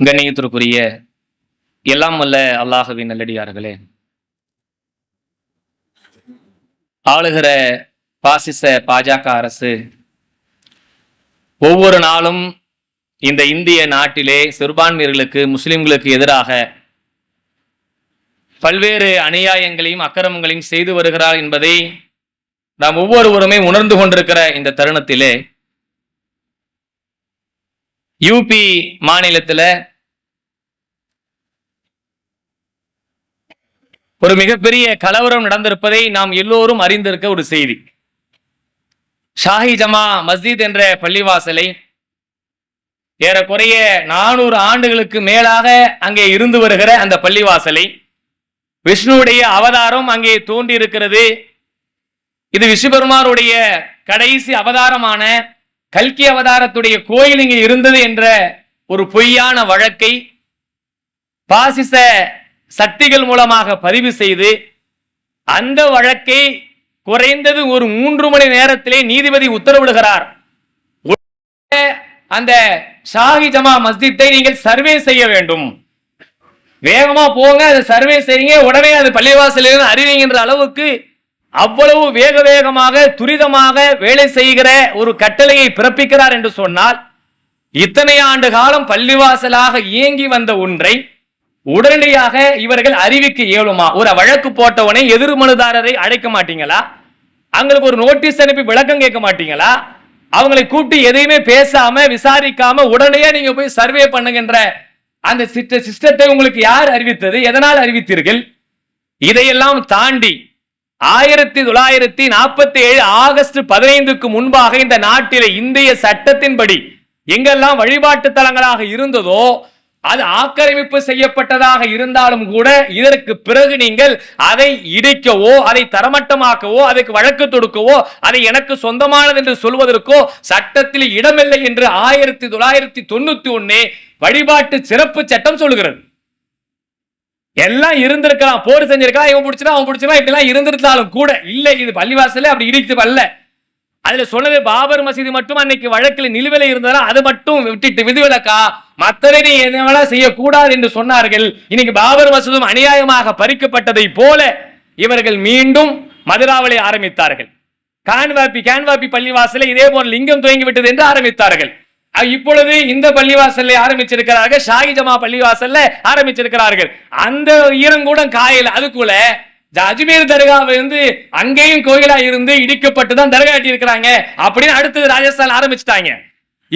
கண்ணியத்திற்குரிய எல்லாம் வல்ல அல்லாஹவி நல்லடியார்களே. ஆளுகிற பாசிச பாஜக அரசு ஒவ்வொரு நாளும் இந்த இந்திய நாட்டிலே சிறுபான்மையர்களுக்கு முஸ்லிம்களுக்கு எதிராக பல்வேறு அநியாயங்களையும் அக்கிரமங்களையும் செய்து வருகிறார் என்பதை நாம் ஒவ்வொருவருமே உணர்ந்து கொண்டிருக்கிற இந்த தருணத்திலே யூபி மாநிலத்தில் ஒரு மிகப்பெரிய கலவரம் நடந்திருப்பதை நாம் எல்லோரும் அறிந்திருக்க ஒரு செய்தி. ஷாஹி ஜமா மஸ்ஜித் என்ற பள்ளிவாசலை ஏறக்குறைய நானூறு ஆண்டுகளுக்கு மேலாக அங்கே இருந்து வருகிற அந்த பள்ளிவாசலை விஷ்ணுவுடைய அவதாரம் அங்கே தோன்றி இருக்கிறது இது விஸ்வபெருமானுடைய கடைசி அவதாரமான கல்கி அவதாரத்துடைய கோயில் இங்கே இருந்தது என்ற ஒரு பொய்யான வழக்கை பாசிச சக்திகள் மூலமாக பதிவு செய்து அந்த வழக்கை குறைந்தது ஒரு மூன்று மணி நேரத்திலே நீதிபதி உத்தரவிடுகிறார். உடனே அந்த ஷாஹி ஜமா மஸ்ஜித்தை நீங்கள் சர்வே செய்ய வேண்டும். வேகமா போங்க அதை சர்வே செய்யுங்க உடனே அது பள்ளிவாசலில் அறிவிங்கின்ற அளவுக்கு அவ்வளவு வேக வேகமாக துரிதமாக வேலை செய்கிற ஒரு கட்டளையை பிறப்பிக்கிறார் என்று சொன்னால் இத்தனை ஆண்டு காலம் பள்ளிவாசலாக இயங்கி வந்த ஒன்றை உடனடியாக இவர்கள் அறிவிக்க இயலுமா ஒரு வழக்கு போட்டவனை எதிர் மனுதாரரை அழைக்க மாட்டீங்களா? அவங்களுக்கு ஒரு நோட்டீஸ் அனுப்பி விளக்கம் கேட்க மாட்டீங்களா? அவங்களை கூப்பிட்டு எதையுமே பேசாம விசாரிக்காம உடனே நீங்க போய் சர்வே பண்ணுகின்ற அந்த சிஸ்டத்தை உங்களுக்கு யார் அறிவித்தது? எதனால் அறிவித்தீர்கள்? இதையெல்லாம் தாண்டி ஆயிரத்தி தொள்ளாயிரத்தி நாற்பத்தி ஏழு ஆகஸ்ட் பதினைந்துக்கு முன்பாக இந்த நாட்டில இந்திய சட்டத்தின்படி எங்கெல்லாம் வழிபாட்டு தலங்களாக இருந்ததோ அது ஆக்கிரமிப்பு செய்யப்பட்டதாக இருந்தாலும் கூட இதற்கு பிறகு நீங்கள் அதை இடிக்கவோ அதை தரமட்டமாக்கவோ அதுக்கு வழக்கு தொடுக்கவோ அதை எனக்கு சொந்தமானது என்று சொல்வதற்கோ சட்டத்தில் இடமில்லை என்று ஆயிரத்தி தொள்ளாயிரத்தி தொண்ணூத்தி ஒன்னு வழிபாட்டு சிறப்பு சட்டம் சொல்லுகிறது. எல்லாம் இருந்திருக்கலாம் போர் செஞ்சிருக்கலாம் இவன் பிடிச்சினா அவன் பிடிச்சினா இப்படிலாம் இருந்திருந்தாலும் கூட இல்லை இது பள்ளிவாசல அப்படி இடித்து வரல அதுல சொன்னது பாபர் மசீதி மட்டும் அன்னைக்கு வழக்கில் நிலுவையில இருந்தாலும் அதை மட்டும் விட்டுட்டு விதிவிலக்கா? மற்றதை நீ என்ன செய்யக்கூடாது என்று சொன்னார்கள். இன்னைக்கு பாபர் மசூதும் அநியாயமாக பறிக்கப்பட்டதை போல இவர்கள் மீண்டும் மதுராவளை ஆரம்பித்தார்கள். கான்வாப்பி கான்வாப்பி பள்ளிவாசல இதே போல லிங்கம் துவங்கி விட்டது என்று ஆரம்பித்தார்கள். இப்பொழுது இந்த பள்ளிவாசல்ல ஆரம்பிச்சிருக்கிறார்கள் ஷாகி ஜமா பள்ளிவாசல்ல ஆரம்பிச்சிருக்கிறார்கள். அந்த ஈரங்கூடம் காயல் அதுக்குள்ள அஜ்மீர் தர்காவை வந்து அங்கேயும் கோயிலா இருந்து இடிக்கப்பட்டு தான் தர்கா கட்டி இருக்கிறாங்க அப்படின்னு அடுத்தது ராஜஸ்தான் ஆரம்பிச்சிட்டாங்க.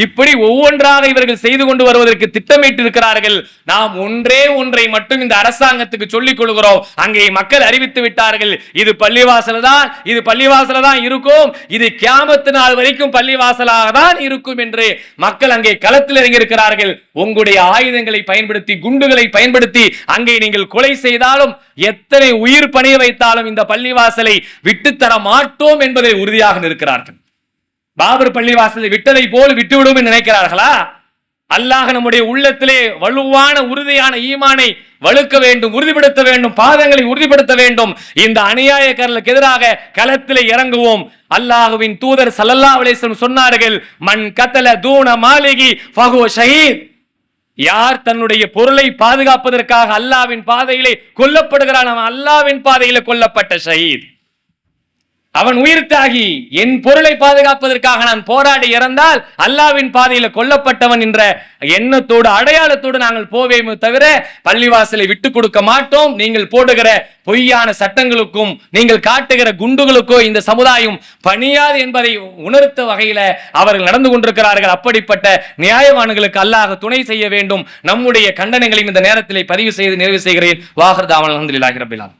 இப்படி ஒவ்வொன்றாக இவர்கள் செய்து கொண்டு வருவதற்கு திட்டமிட்டு இருக்கிறார்கள் நாம் ஒன்றே ஒன்றை மட்டும் இந்த அரசாங்கத்துக்கு சொல்லிக் கொள்கிறோம். அங்கே மக்கள் அறிவித்து விட்டார்கள். இது பள்ளிவாசல தான் இது பள்ளிவாசல தான் இருக்கும். இது கியாமத்து நாள் வரைக்கும் பள்ளிவாசலாக தான் இருக்கும் என்று மக்கள் அங்கே களத்தில் இறங்கியிருக்கிறார்கள். உங்களுடைய ஆயுதங்களை பயன்படுத்தி குண்டுகளை பயன்படுத்தி அங்கே நீங்கள் கொலை செய்தாலும் எத்தனை உயிர் பணிய வைத்தாலும் இந்த பள்ளிவாசலை விட்டுத்தர மாட்டோம் என்பதை உறுதியாக நிற்கிறார்கள். பாபர் பள்ளிவாசலை விட்டதை போல் விட்டுவிடும் நினைக்கிறார்களா? அல்லாஹ் நம்முடைய உள்ளத்திலே வலுவான உறுதியான ஈமானை வலுக்க வேண்டும் உறுதிப்படுத்த வேண்டும் பாதங்களை உறுதிப்படுத்த வேண்டும். இந்த அநியாயக்காரர்களுக்கு எதிராக களத்திலே இறங்குவோம். அல்லாஹுவின் தூதர் சல்லல்லா அலிஸ்லம் சொன்னார்கள் மண் கத்தல தூண மாளிகி ஃபஹு ஷஹீத். யார் தன்னுடைய பொருளை பாதுகாப்பதற்காக அல்லாவின் பாதையிலே கொல்லப்படுகிறான் அவன் அல்லாவின் பாதையிலே கொல்லப்பட்ட ஷஹீத். அவன் உயிர் தாகி என் பொருளை பாதுகாப்பதற்காக நான் போராடி இறந்தால் அல்லாவின் பாதையில கொல்லப்பட்டவன் என்ற எண்ணத்தோடு அடையாளத்தோடு நாங்கள் போவேமே தவிர பள்ளிவாசலை விட்டு கொடுக்க மாட்டோம். நீங்கள் போடுகிற பொய்யான சட்டங்களுக்கும் நீங்கள் காட்டுகிற குண்டுகளுக்கோ இந்த சமுதாயம் பணியாது என்பதை உணர்த்த வகையில அவர்கள் நடந்து கொண்டிருக்கிறார்கள். அப்படிப்பட்ட நியாயவான்களுக்கு அல்லாஹ் துணை செய்ய வேண்டும். நம்முடைய கண்டனங்களையும் இந்த நேரத்தில் பதிவு செய்து நிறைவு செய்கிறேன். வாகர்தாவன் அலமதுல்லாஹி ரபிலான்